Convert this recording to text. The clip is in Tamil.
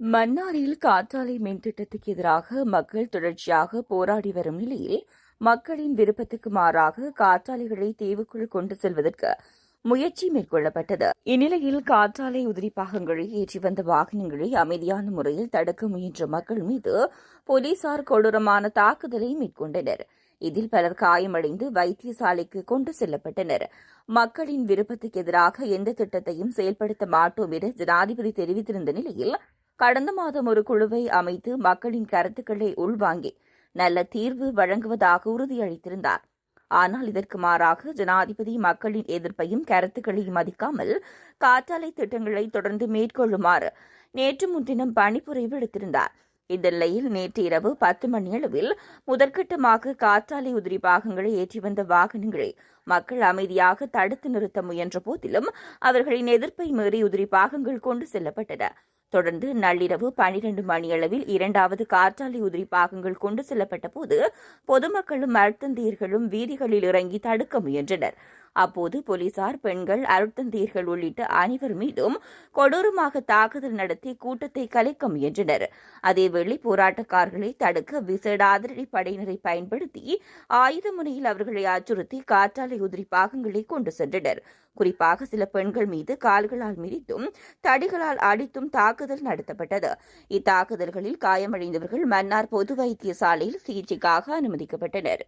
மன்னாரில் காற்றாலை மின் திட்டத்துக்கு எதிராக மக்கள் தொடர்ச்சியாக போராடி வரும் நிலையில் மக்களின் விருப்பத்துக்கு மாறாக காற்றாலைகளை தீவுக்குள் கொண்டு செல்வதற்கு முயற்சி மேற்கொள்ளப்பட்டது. இந்நிலையில் காற்றாலை உதிரி பாகங்களை ஏற்றி வந்த வாகனங்களை அமைதியான முறையில் தடுக்க முயன்ற மக்கள் மீது போலீசார் கொடூரமான தாக்குதலை மேற்கொண்டனர். இதில் பலர் காயமடைந்து வைத்தியசாலைக்கு கொண்டு செல்லப்பட்டனர். மக்களின் விருப்பத்துக்கு எதிராக எந்த திட்டத்தையும் செயல்படுத்த மாட்டோம் என ஜனாதிபதி தெரிவித்திருந்த நிலையில் கடந்த மாதம் ஒரு குழுவை அமைத்து மக்களின் கருத்துக்களை உள்வாங்கி நல்ல தீர்வு வழங்குவதாக உறுதியளித்திருந்தார். ஆனால் இதற்கு மாறாக ஜனாதிபதி மக்களின் எதிர்ப்பையும் கருத்துக்களையும் மதிக்காமல் காற்றாலை திட்டங்களை தொடர்ந்து மேற்கொள்ளுமாறு நேற்று முன்தினம் பணிப்புரை விடுத்திருந்தார் இந்த நிலையில் நேற்று இரவு பத்து மணியளவில் முதற்கட்டமாக காற்றாலை உதிரி பாகங்களை ஏற்றி வந்த வாகனங்களை மக்கள் அமைதியாக தடுத்து நிறுத்த முயன்ற போதிலும் அவர்களின் எதிர்ப்பை மீறி உதிரி பாகங்கள் கொண்டு செல்லப்பட்டன. தொடர்ந்து நள்ளிரவு பனிரண்டு மணியளவில் இரண்டாவது காற்றாலை உதிரி பாகங்கள் கொண்டு செல்லப்பட்ட போது பொதுமக்களும் அழுத்தந்தீர்களும் வீதிகளில் இறங்கி தடுக்க முயன்றனர். அப்போது போலீசார் பெண்கள் அருட்தந்தீர்கள் உள்ளிட்ட அனைவர் மீதும் கொடூரமாக தாக்குதல் நடத்தி கூட்டத்தை கலைக்க முயன்றனர். அதேவேளை போராட்டக்காரர்களை தடுக்க விசேட அதிரடி படையினரை பயன்படுத்தி ஆயுத முனையில் அவர்களை அச்சுறுத்தி காற்றாலை உதிரி பாகங்களை கொண்டு சென்றனர். குறிப்பாக சில பெண்கள் மீது கால்களால் மிதித்தும் தடிகளால் அடித்தும் தாக்குதல் நடத்தப்பட்டது. இத்தாக்குதல்களில் காயமடைந்தவர்கள் மன்னார் பொது வைத்தியசாலையில் சிகிச்சைக்காக அனுமதிக்கப்பட்டனர்.